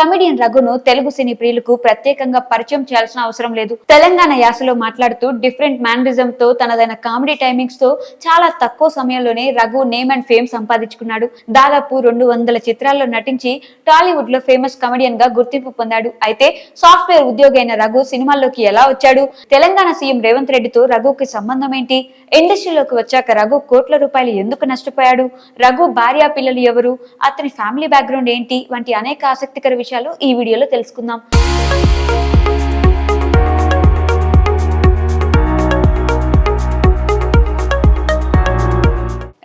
Comedian రఘును Telugu సినీ ప్రియులకు ప్రత్యేకంగా పరిచయం చేయాల్సిన అవసరం లేదు. తెలంగాణ యాసలో మాట్లాడుతూ డిఫరెంట్ మేనరిజం తో తనదైన కామెడీ టైమింగ్స్తో చాలా తక్కువ సమయంలోనే రఘు నేమ్ అండ్ ఫేమ్ సంపాదించుకున్నాడు. దాదాపు రెండు వందల చిత్రాల్లో నటించి టాలీవుడ్లో ఫేమస్ కమెడియన్గా గుర్తింపు పొందాడు. అయితే సాఫ్ట్వేర్ ఉద్యోగి అయిన రఘు సినిమాల్లోకి ఎలా వచ్చాడు? తెలంగాణ సీఎం రేవంత్ రెడ్డితో రఘుకి సంబంధం ఏంటి? ఇండస్ట్రీలోకి వచ్చాక రఘు కోట్ల రూపాయలు ఎందుకు నష్టపోయాడు? రఘు భార్య పిల్లలు ఎవరు? అతని ఫ్యామిలీ బ్యాక్గ్రౌండ్ ఏంటి? వంటి అనేక ఆసక్తికర విషయాలు ఈ వీడియోలో తెలుసుకుందాం.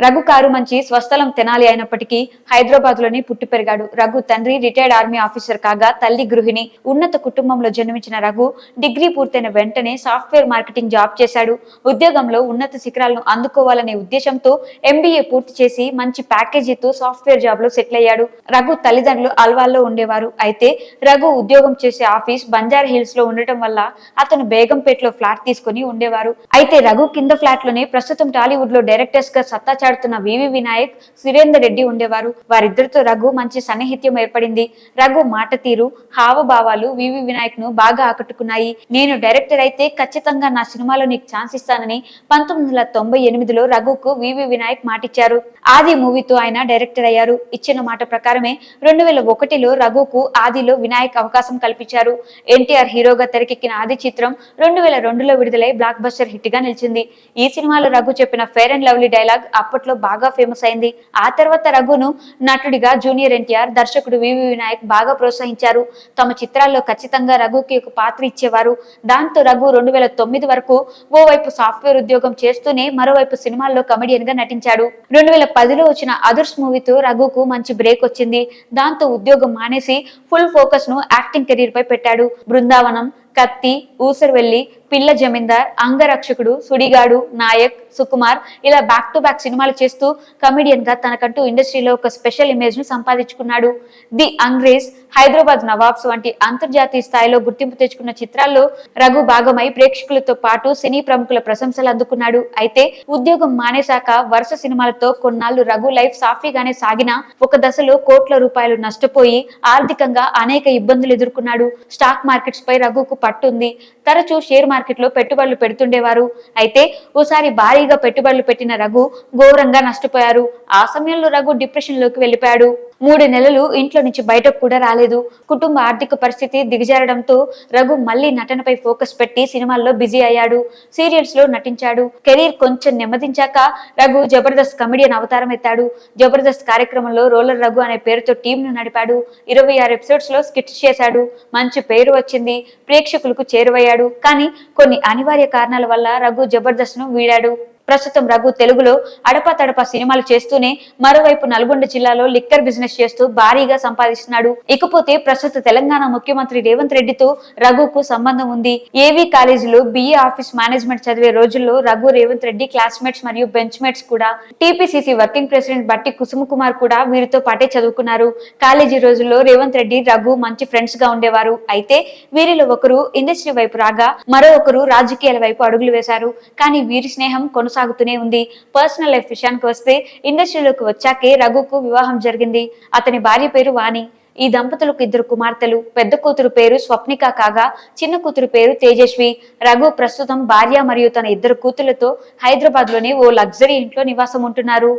రఘు కారు మంచి స్వస్థలం తెనాలి అయినప్పటికీ హైదరాబాద్లోనే పుట్టి పెరిగాడు. రఘు తండ్రి రిటైర్డ్ ఆర్మీ ఆఫీసర్ కాగా తల్లి గృహిణి ఉన్నత కుటుంబంలో జన్మించిన రఘు డిగ్రీ పూర్తయిన వెంటనే సాఫ్ట్వేర్ మార్కెటింగ్ జాబ్ చేశాడు. ఉద్యోగంలో ఉన్నత శిఖరాలను అందుకోవాలనే ఉద్దేశంతో ఎంబీఏ పూర్తి చేసి మంచి ప్యాకేజీతో సాఫ్ట్వేర్ జాబ్లో సెటిల్ అయ్యాడు. రఘు తల్లిదండ్రులు అల్వాల్లో ఉండేవారు. అయితే రఘు ఉద్యోగం చేసే ఆఫీస్ బంజారా హిల్స్లో ఉండటం వల్ల అతను బేగంపేటలో ఫ్లాట్ తీసుకుని ఉండేవారు. అయితే రఘు కింద ఫ్లాట్లోనే ప్రస్తుతం టాలీవుడ్లో డైరెక్టర్స్గా సత్తా మాట్లాడుతున్న వివి వినాయక్ సురేందర్ రెడ్డి ఉండేవారు. వారిద్దరితో రఘు మంచి సన్నిహిత్యం ఏర్పడింది. రఘు మాట తీరు హావభావాలు వివి వినాయక్ను బాగా ఆకట్టుకున్నాయి. నేను డైరెక్టర్ అయితే ఖచ్చితంగా నా సినిమాలో నీకు ఛాన్స్ ఇస్తానని పంతొమ్మిది వందల తొంభై ఎనిమిదిలో రఘుకు వివి వినాయక్ మాటిచ్చారు. ఆది మూవీతో ఆయన డైరెక్టర్ అయ్యారు. ఇచ్చిన మాట ప్రకారమే రెండు వేల ఒకటిలో రఘుకు ఆదిలో వినాయక్ అవకాశం కల్పించారు. ఎన్టీఆర్ హీరోగా తెరకెక్కిన ఆది చిత్రం రెండు వేల రెండులో విడుదలై బ్లాక్ బస్టర్ హిట్గా నిలిచింది. ఈ సినిమాలో రఘు చెప్పిన ఫేర్ అండ్ లవ్లీ డైలాగ్ అప్పట్లో బాగా ఫేమస్ అయింది. ఆ తర్వాత రఘును నటుడిగా జూనియర్ ఎన్టీఆర్ దర్శకుడు వివి వినాయక్ బాగా ప్రోత్సహించారు. తమ చిత్రాల్లో ఖచ్చితంగా రఘుకి ఒక పాత్ర ఇచ్చేవారు. దాంతో రఘు రెండు వేల తొమ్మిది వరకు ఓవైపు సాఫ్ట్వేర్ ఉద్యోగం చేస్తూనే మరోవైపు సినిమాల్లో కమెడియన్గా నటించాడు. రెండు వేల పదిలో వచ్చిన అదర్స్ మూవీతో రఘుకు మంచి బ్రేక్ వచ్చింది. దాంతో ఉద్యోగం మానేసి ఫుల్ ఫోకస్ను యాక్టింగ్ కెరీర్ పై పెట్టాడు. బృందావనం కత్తి ఊసర్వెల్లి పిల్ల జమీందార్ అంగరక్షకుడు సుడిగాడు నాయక్ సుకుమార్ ఇలా బ్యాక్ టు బ్యాక్ సినిమాలు చేస్తూ కమెడియన్గా తనకంటూ ఇండస్ట్రీలో ఒక స్పెషల్ ఇమేజ్ను సంపాదించుకున్నాడు. ది అంగ్రేజ్ హైదరాబాద్ నవాబ్స్ వంటి అంతర్జాతీయ స్థాయిలో గుర్తింపు తెచ్చుకున్న చిత్రాల్లో రఘు భాగమై ప్రేక్షకులతో పాటు సినీ ప్రముఖుల ప్రశంసలు అందుకున్నాడు. అయితే ఉద్యోగం మానేశాక వరుస సినిమాలతో కొన్నాళ్ళు రఘు లైఫ్ సాఫీగానే సాగిన ఒక దశలో కోట్ల రూపాయలు నష్టపోయి ఆర్థికంగా అనేక ఇబ్బందులు ఎదుర్కొన్నాడు. స్టాక్ మార్కెట్స్ పై రఘుకు పట్టుంది. తరచూ షేర్ మార్కెట్లో పెట్టుబడులు పెడుతుండేవారు. అయితే ఓసారి భారీగా పెట్టుబడులు పెట్టిన రఘు ఘోరంగా నష్టపోయారు. ఆ సమయంలో రఘు డిప్రెషన్లోకి వెళ్ళిపోయాడు. మూడు నెలలు ఇంట్లో నుంచి బయటకు కూడా రాలేదు. కుటుంబ ఆర్థిక పరిస్థితి దిగజారడంతో రఘు మళ్ళీ నటనపై ఫోకస్ పెట్టి సినిమాల్లో బిజీ అయ్యాడు. సీరియల్స్లో నటించాడు. కెరీర్ కొంచెం నెమ్మదించాక రఘు జబర్దస్త్ కమెడియన్ అవతారం ఎత్తాడు. జబర్దస్త్ కార్యక్రమంలో రోలర్ రఘు అనే పేరుతో టీంను నడిపాడు. ఇరవై ఆరు ఎపిసోడ్స్లో స్కిట్స్ చేశాడు. మంచి పేరు వచ్చింది. ప్రేక్షకులకు చేరువయ్యాడు. కానీ కొన్ని అనివార్య కారణాల వల్ల రఘు జబర్దస్త్ను వీడాడు. ప్రస్తుతం రఘు తెలుగులో అడపా తడపా సినిమాలు చేస్తూనే మరోవైపు నల్గొండ జిల్లాలో లిక్కర్ బిజినెస్ చేస్తూ భారీగా సంపాదిస్తున్నాడు. ఇకపోతే ప్రస్తుత తెలంగాణ ముఖ్యమంత్రి రేవంత్ రెడ్డితో రఘుకు సంబంధం ఉంది. ఏవీ కాలేజీలో బిఏ ఆఫీస్ మేనేజ్మెంట్ చదివే రోజుల్లో రఘు రేవంత్ రెడ్డి క్లాస్మేట్స్ మరియు బెంచ్ మేట్స్ కూడా టీపీసీసీ వర్కింగ్ ప్రెసిడెంట్ బట్టి కుసుమ కుమార్ కూడా వీరితో పాటే చదువుకున్నారు. కాలేజీ రోజుల్లో రేవంత్ రెడ్డి రఘు మంచి ఫ్రెండ్స్గా ఉండేవారు. అయితే వీరిలో ఒకరు ఇండస్ట్రీ వైపు రాగా మరో ఒకరు రాజకీయాల వైపు అడుగులు వేశారు. కానీ వీరి స్నేహం కొనసాగుతూనే ఉంది. పర్సనల్ లైఫ్ విషయానికి వస్తే ఇండస్ట్రీలోకి వచ్చాకే రఘుకు వివాహం జరిగింది. అతని భార్య పేరు వాణి. ఈ దంపతులకు ఇద్దరు కుమార్తెలు. పెద్ద కూతురు పేరు స్వప్నిక కాగా చిన్న కూతురు పేరు తేజస్వి. రఘు ప్రస్తుతం భార్య మరియు తన ఇద్దరు కూతుళ్ళతో హైదరాబాద్లోని ఓ లగ్జరీ ఇంట్లో నివాసం ఉంటున్నారు.